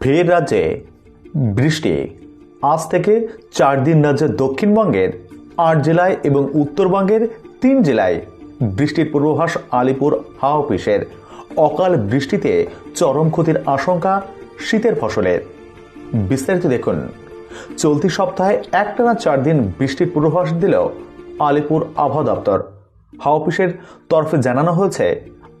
ফের রাজ্যে বৃষ্টি। আজ থেকে চার দিন রাজ্যের দক্ষিণবঙ্গের আট জেলায় এবং উত্তরবঙ্গের তিন জেলায় বৃষ্টির পূর্বাভাস আলিপুর হাওয়া অফিসের। অকাল বৃষ্টিতে চরম ক্ষতির আশঙ্কা শীতের ফসলের। বিস্তারিত দেখুন। চলতি সপ্তাহে একটানা চার দিন বৃষ্টির পূর্বাভাস দিলেও আলিপুর আবহাওয়া দপ্তর। হাওয়া অফিসের তরফে জানানো হয়েছে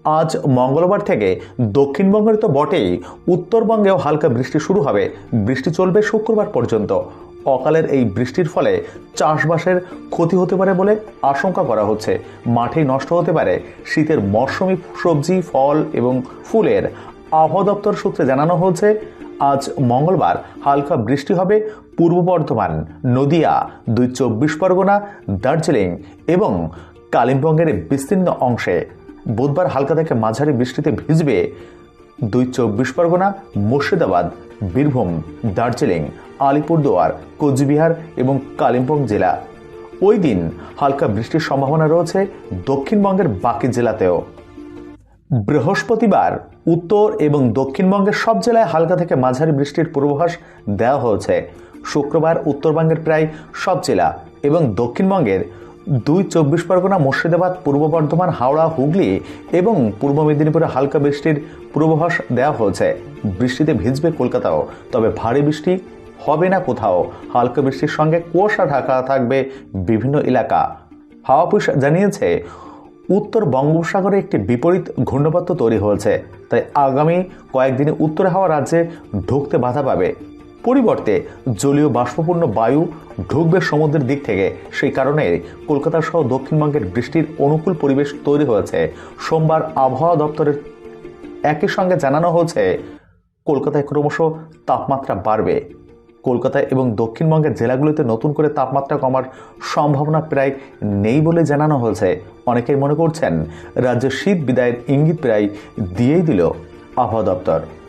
আজ মঙ্গলবার থেকে দক্ষিণবঙ্গের তো বটেই উত্তরবঙ্গেও হালকা বৃষ্টি শুরু হবে। বৃষ্টি চলবে শুক্রবার পর্যন্ত। অকালের এই বৃষ্টির ফলে চাষবাসের ক্ষতি হতে পারে বলে আশঙ্কা করা হচ্ছে। মাঠে নষ্ট হতে পারে শীতের মরশুমি, সবজি, ফল এবং ফুলের। আবহাওয়া দপ্তর সূত্রে জানানো হয়েছে, আজ মঙ্গলবার হালকা বৃষ্টি হবে পূর্ব বর্ধমান, নদিয়া, দুই চব্বিশ পরগনা, দার্জিলিং এবং কালিম্পংয়ের বিস্তীর্ণ অংশে। বুধবার হালকা থেকে মাঝারি বৃষ্টিতে ভিজবে দুই চব্বিশ পরগনা, মুর্শিদাবাদ, বীরভূম, দার্জিলিং, আলিপুরদুয়ার, কোচবিহার এবং কালিম্পং জেলা। ওই দিন হালকা বৃষ্টির সম্ভাবনা রয়েছে দক্ষিণবঙ্গের বাকি জেলাতেও। বৃহস্পতিবার উত্তর এবং দক্ষিণবঙ্গের সব জেলায় হালকা থেকে মাঝারি বৃষ্টির পূর্বাভাস দেওয়া হয়েছে। শুক্রবার উত্তরবঙ্গের প্রায় সব জেলা এবং দক্ষিণবঙ্গের দুই চব্বিশ পরগনা, মুর্শিদাবাদ, পূর্ব বর্ধমান, হাওড়া, হুগলি এবং পূর্ব মেদিনীপুরে হালকা বৃষ্টির পূর্বাভাস দেওয়া হয়েছে। বৃষ্টিতে ভিজবে কলকাতাও, তবে ভারী বৃষ্টি হবে না কোথাও। হালকা বৃষ্টির সঙ্গে কুয়াশা ঢাকা থাকবে বিভিন্ন এলাকা। হাওয়া অফিস জানিয়েছে, উত্তর বঙ্গোপসাগরে একটি বিপরীত ঘূর্ণাবর্ত তৈরি হয়েছে। তাই আগামী কয়েকদিনে উত্তর হাওয়া রাজ্যে ঢুকতে বাধা পাবে। পরিবর্তে জলীয় বাষ্পপূর্ণ বায়ু ঢুকবে সমুদ্রের দিক থেকে। সেই কারণে কলকাতা সহ দক্ষিণবঙ্গের বৃষ্টির অনুকূল পরিবেশ তৈরি হয়েছে। সোমবার আবহাওয়া দপ্তরের একই সঙ্গে জানানো হয়েছে, কলকাতায় ক্রমশ তাপমাত্রা বাড়বে। কলকাতা এবং দক্ষিণবঙ্গের জেলাগুলিতে নতুন করে তাপমাত্রা কমার সম্ভাবনা প্রায় নেই বলে জানানো হয়েছে। অনেকেই মনে করছেন রাজ্যের শীত বিদায়ের ইঙ্গিত প্রায় দিয়েই দিল আবহাওয়া দপ্তর।